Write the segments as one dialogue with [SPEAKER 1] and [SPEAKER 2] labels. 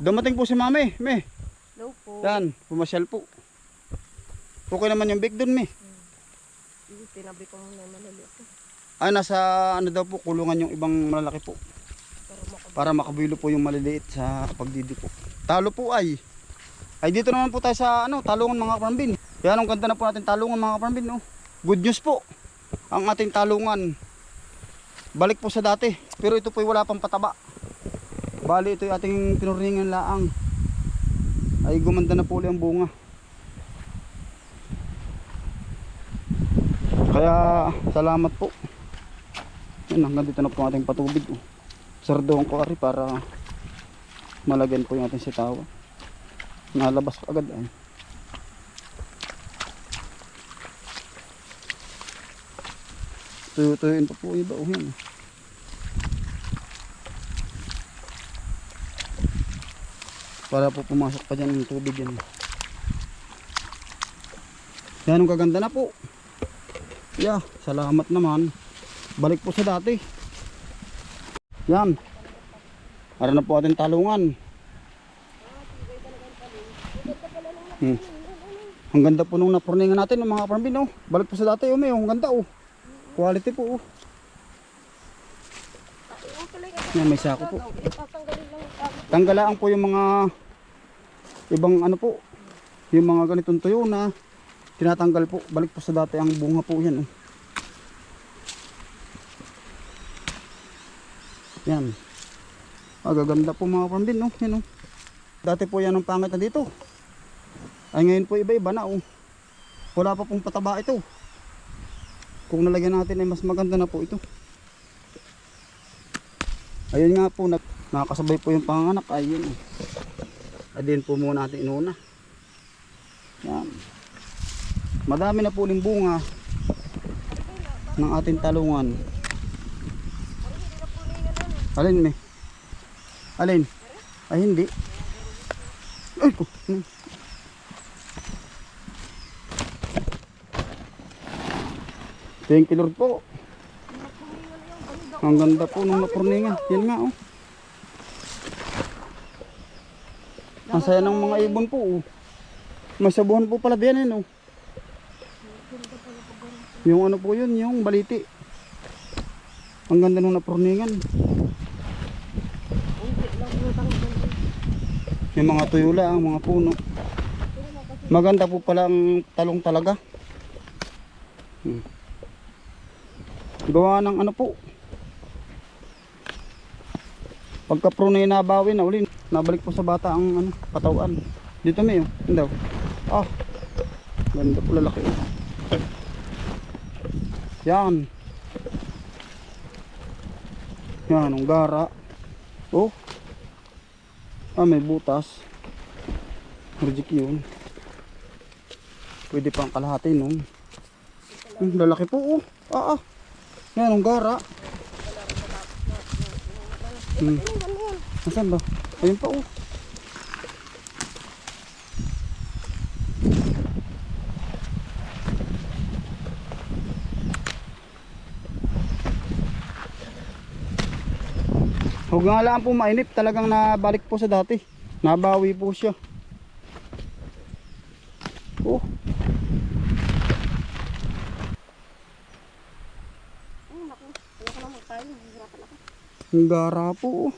[SPEAKER 1] Dumating po si mami, me.
[SPEAKER 2] Hello po.
[SPEAKER 1] Yan, pumasyal po. Okay naman yung big doon, me.
[SPEAKER 2] Yung Tinabi ko muna ko
[SPEAKER 1] Ay, nasa ano daw po, kulungan yung ibang malalaki po.
[SPEAKER 2] Para
[SPEAKER 1] makabilo po yung maliliit sa pagdidi po. Talo po ay. Ay dito naman po tayo sa ano, talungan mga kaparambin. Yan ang ganda na po natin talungan mga kaparambin. No? Good news po. Ang ating talungan. Balik po sa dati. Pero ito po wala pang pataba. Bali ito yung ating pinurningan laang. Ay gumanda na po ulit ang bunga. Kaya salamat po. Yan, hanggang dito na po ang ating patubig. Oh. Sardoon ko ari para malagyan po yung ating sitawa. Nalabas agad ay. Tuyo-tuyuin pa po yung iba. Oh. Para po pumasok pa dyan yung tubig yan. Yan ang kaganda na po. Yeah, salamat naman. Balik po sa dati. Yan. Para na po ating talungan. Hmm. Ang ganda po nung napurningan natin ng mga kapambin oh. Balik po sa dati oh, may. Ang ganda oh. Quality po oh. Yan, may sako po. Tanggalaan po yung mga ibang ano po. Yung mga ganitong tuyo na tinatanggal po. Balik po sa dati ang bunga po yan oh. Yan. Ah, gaganda po mga kapambin no. Yan oh. Dati po yan ang pangit na dito. Ay ngayon po iba-iba na oh. Wala pa pong pataba ito. Kung nalagyan natin ay mas maganda na po ito. Ayun nga po, nag, nakakasabay po yung panganak. Ayun. oh. Ayun po muna natin inuna. Yan. Madami na po uling bunga ng ating talungan. Alin me? Alin? Ay hindi. Ay ko. Thank you Lord po. Ang ganda po nung napurningan. Yan nga oh. Ang saya ng mga ibon po oh. May sabuhan po pala diyan eh oh. Yung ano po yun, yung baliti. Ang ganda nung napurningan.
[SPEAKER 2] Lang yung
[SPEAKER 1] mga tuyula, ang mga puno. Maganda po pala ang talong talaga. Hmm. Gawa ng ano po. Pagka pruno yung nabawi na uli, nabalik po sa bata ang ano, katawan. Dito may, oh. Hindi. Ah. Ganda po lalaki. Yan. Yan, ang gara. Oh. Ah, may butas. Reject yun. Pwede pang kalahati nung. Hmm, lalaki po oh. Ah, ah. Yan, ang gara. Hmm. Nasaan ba? Ayun pa oh. Huwag nga lang po mainip, talagang nabalik po sa dati. Nabawi po siya. Oh,
[SPEAKER 2] Ay, naku. Ayoko na magtayo. Hihirapan ako.
[SPEAKER 1] Ang gara po.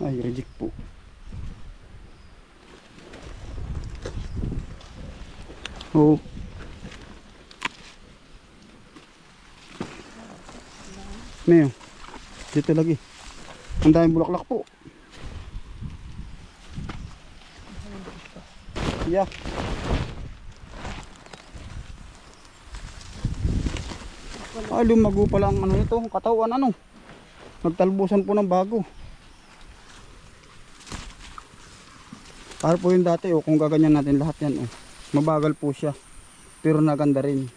[SPEAKER 1] Ay, reject po. Oh. Mayo. Dito lagi. Ang daming bulaklak po. Yeah. Ah, lumago pala ang ano nito, ang katawan ano. Nagtalbusan po ng bago. Para po yung dati, oh, kung gaganyan natin lahat yan, oh. Mabagal po siya. Pero naganda rin.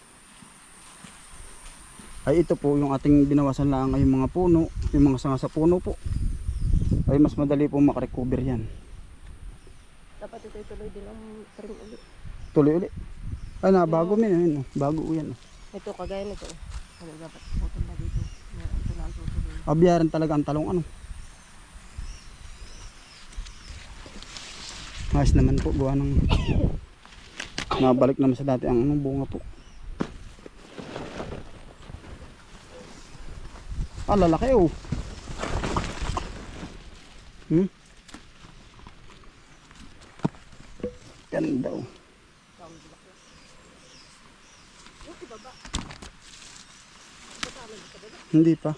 [SPEAKER 1] Ay ito po yung ating binawasan lang ay yung mga puno, yung mga sanga sa puno po. Ay mas madali po makarecover yan.
[SPEAKER 2] Dapat ito tuloy din ang trim ulit.
[SPEAKER 1] Tuloy ulit. Ay na, bago min, ayun, oh. bago yan. Oh.
[SPEAKER 2] Ito, kagaya nito. Kaya dapat putol na dito. Meron ito na ang tutuloy.
[SPEAKER 1] Abiyaran talaga ang talong ano. Ayos naman po, gawa ng nabalik naman sa dati ang ano, bunga po. Ah, lalaki oh. Hmm? Ganda oh. Hindi pa.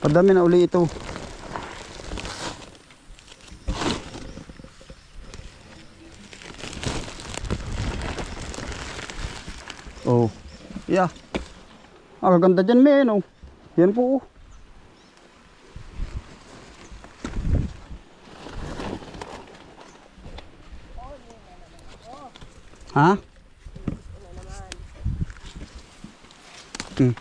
[SPEAKER 1] Padami na uli ito. Oh. Yeah. Ah, ganda dyan, men. Oh. Yan po. Oh. Ha? Hmm.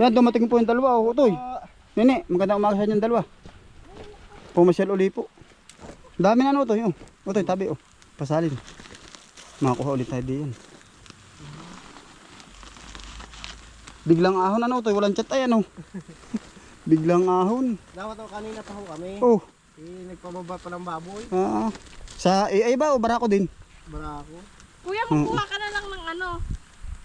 [SPEAKER 1] Yan, dumating po yung dalawa. Oh, utoy. Nene, magandang umaga sa inyong dalawa. Pumasyal uli po. Dami na ano utoy. Oh. Utoy, tabi oh. Pasalin. Makakuha ulit tayo diyan. Biglang ahon ano utoy. Walang chat ay ano. Biglang ahon.
[SPEAKER 3] Dapat ako kanina pa ho kami.
[SPEAKER 1] Oh.
[SPEAKER 3] Eh, nagpababa pa ng baboy.
[SPEAKER 1] ah. sa AI ba o barako din?
[SPEAKER 3] Barako.
[SPEAKER 2] Kuya, magkuha ka na lang ng ano.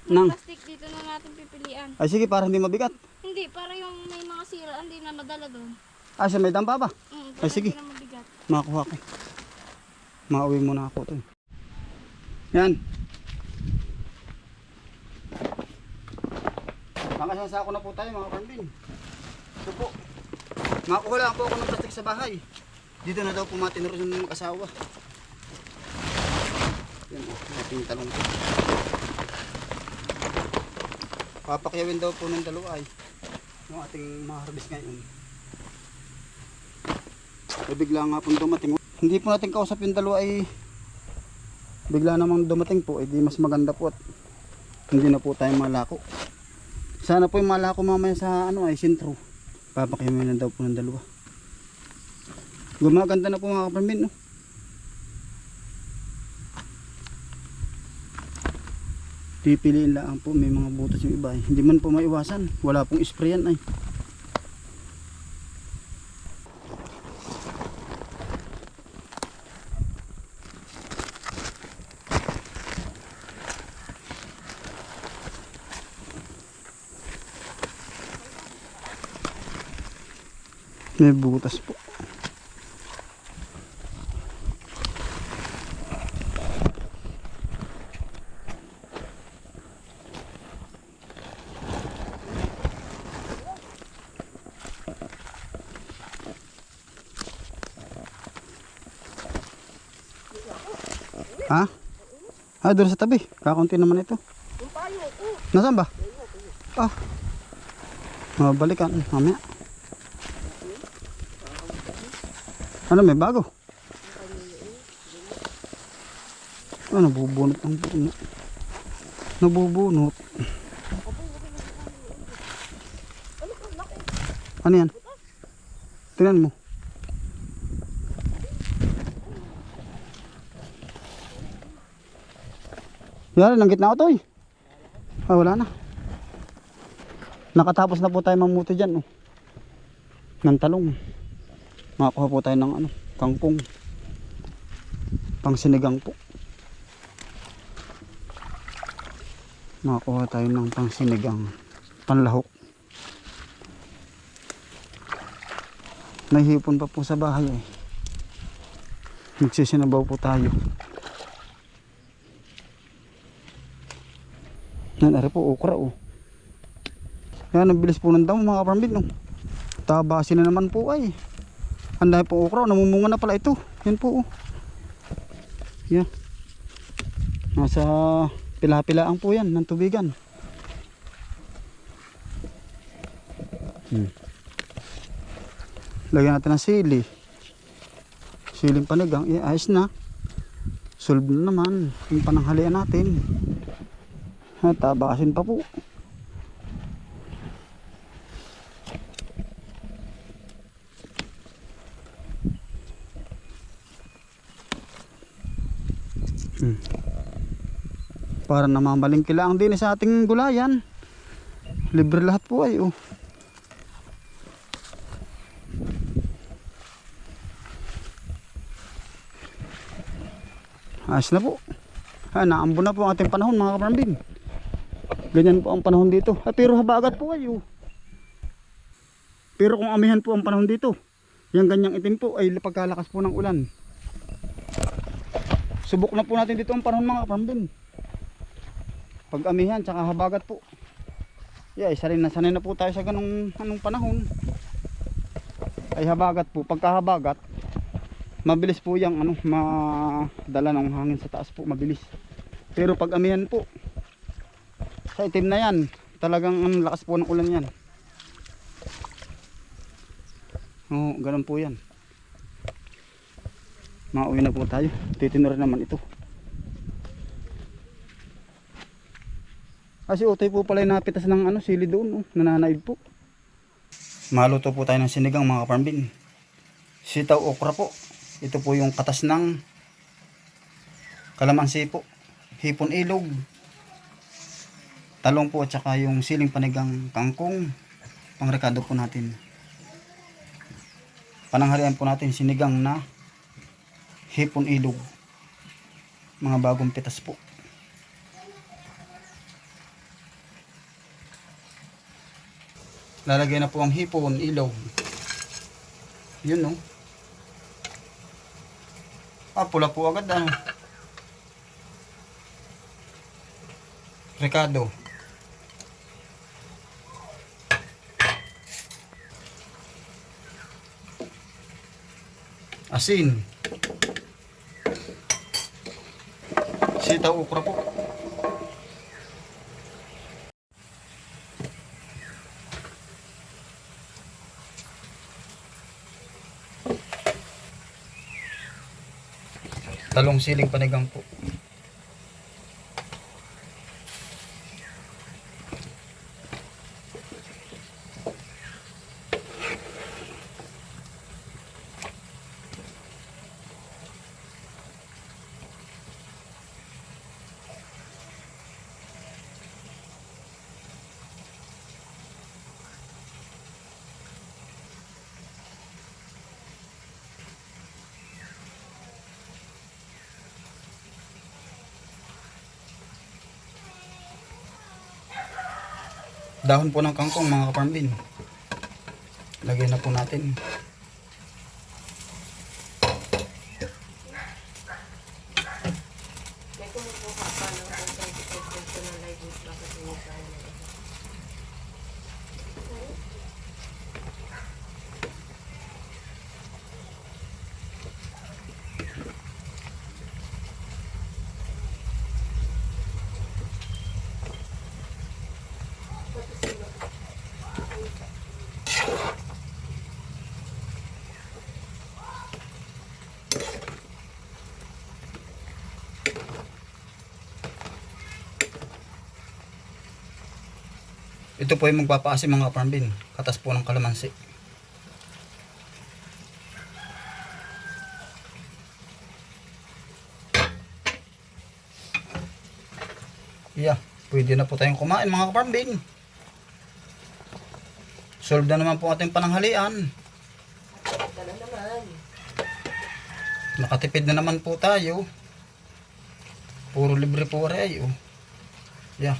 [SPEAKER 1] Nang.
[SPEAKER 2] Plastic dito na natin pipilian.
[SPEAKER 1] Ay sige, para hindi mabigat.
[SPEAKER 2] Hindi, para yung may mga sira, hindi na madala doon.
[SPEAKER 1] Ah, sa may dampa ba?
[SPEAKER 2] Mm,
[SPEAKER 1] Ay, sige.
[SPEAKER 2] Na.
[SPEAKER 1] Makakuha ko. Mauwi muna ako to. Yan. Makasasako na po tayo mga kambing. Ito po. Makakuha lang po ako ng plastic sa bahay. Dito na daw po matinuro ng mag-asawa. Yan o, ating talong po. Papakyawin daw po ng dalawa ay yung ating ma-harvest ngayon. Eh, bigla nga pong dumating. Hindi po natin kausap yung dalawa ay bigla namang dumating po. Eh, di mas maganda po at hindi na po tayo malako. Sana po yung malako mamaya sa ano ay sintro. Papakimin na daw po ng dalawa. Gumaganda na po mga kapamilya. No? Pipiliin lang po may mga butas yung iba. eh. Hindi man po maiwasan. Wala pong sprayan ay. May butas po. Ha? Ah, doon sa tabi. Kakunti naman ito. Nasaan ba? Ah. Mabalikan. Mamaya. Ano may bago? Ah, nabubunot ang puno. Nabubunot. Ano yan? Tingnan mo. Yan, lang gitna ko to eh. Ah, wala na. Nakatapos na po tayo mamuti dyan. Oh. Ng talong. Makakuha po tayo ng ano, kangkong. Pang sinigang po. Makakuha tayo ng pang sinigang. Panlahok. May pa po sa bahay eh. Magsisinabaw po tayo. Yan, ari po, okra oh. Yan, ang bilis po ng damo mga kapambin. Oh. Tabasi na naman po ay. Ang dami po okra, namumunga na pala ito. Yan po. Oh. Yan. Nasa pila-pilaan po yan ng tubigan. Hmm. Lagyan natin ng sili. Siling panigang. Eh, ayos na. Solve na naman. Yung pananghalian natin. At tabasin pa po. Hmm. Para namamaling kilaang din sa ating gulayan. Libre lahat po ay oh. Ayos na po. Ah, naambo na po ang ating panahon mga kaparambin. Ganyan po ang panahon dito. Ah, pero habagat po kayo. Pero kung amihan po ang panahon dito, yung ganyang itim po ay pagkalakas po ng ulan. Subok na po natin dito ang panahon mga kaparambin. Pag amihan, tsaka habagat po. Yeah, isa rin na sanay na po tayo sa ganong anong panahon. Ay habagat po, pagka habagat, mabilis po yung ano, madala ng hangin sa taas po, mabilis. Pero pag amihan po, sa itim na yan, talagang ang lakas po ng ulan yan. Oo, ganun po yan. Mauwi na po tayo. Titinurin naman ito. Kasi utoy po pala yung napitas ng ano, sili doon, oh, nananaib po. Maluto po tayo ng sinigang mga kaparambin. Sitaw okra po. Ito po yung katas ng kalamansi po. Hipon ilog. Talong po at saka yung siling panigang kangkong. Pangrekado po natin. Panangharian po natin sinigang na hipon ilog. Mga bagong pitas po. Lalagay na po ang hipon ilog. Yun no. Ah, pula po agad ano. Ricardo. Asin. Sitaw ukra po. Talong siling panigang po. Dahon po ng kangkong mga kaparmbin. Lagyan na po natin.
[SPEAKER 2] May kumukuha pa ng 25% na live news bakit hindi sa ano.
[SPEAKER 1] Ito po yung magpapaasim mga kaparmbin. Katas po ng kalamansi. Yeah, pwede na po tayong kumain mga kaparmbin. Solve na naman po ating pananghalian. Nakatipid na naman po tayo. Puro libre po rin oh. Yeah.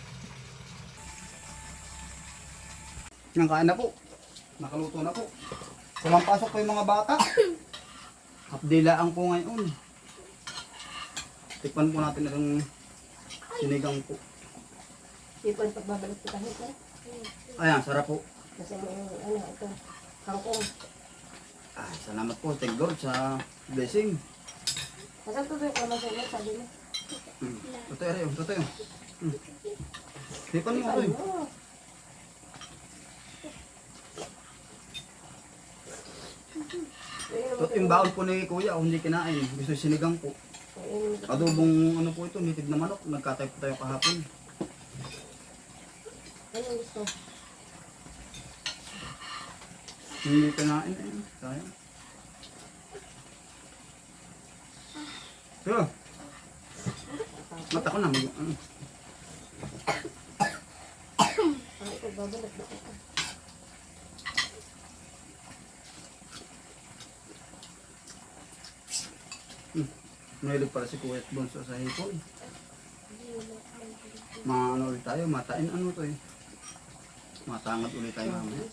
[SPEAKER 1] Nakain na po. Nakaluto na po. Pumampasok po yung mga bata. Kapdilaan po ngayon. Tikpan po natin ang sinigang po.
[SPEAKER 2] Ipon pagbabalik ko kahit na.
[SPEAKER 1] Ayan, sarap po.
[SPEAKER 2] Kasi may ano ito. Kangkong.
[SPEAKER 1] Ah, salamat po, thank God sa blessing.
[SPEAKER 2] Kasal to yung kalamansi mo, sabi mo.
[SPEAKER 1] Hmm. Totoo rin, totoo. Hmm. Tikpan mo ito.
[SPEAKER 2] Ano?
[SPEAKER 1] Yung baon po ni kuya, hindi kinain, gusto sinigang po. Adobong ano po ito, nitid na manok, nagkatay po tayo kahapon.
[SPEAKER 2] Anong gusto?
[SPEAKER 1] Hindi kinain eh, sayang. So, mata ko na, ano,
[SPEAKER 2] Ano ito, babalat na ako.
[SPEAKER 1] Mahilig pala si Kuya Bonso sa hipon. Mga ano ulit tayo, matain ano to eh. Matangad ulit tayo mamaya.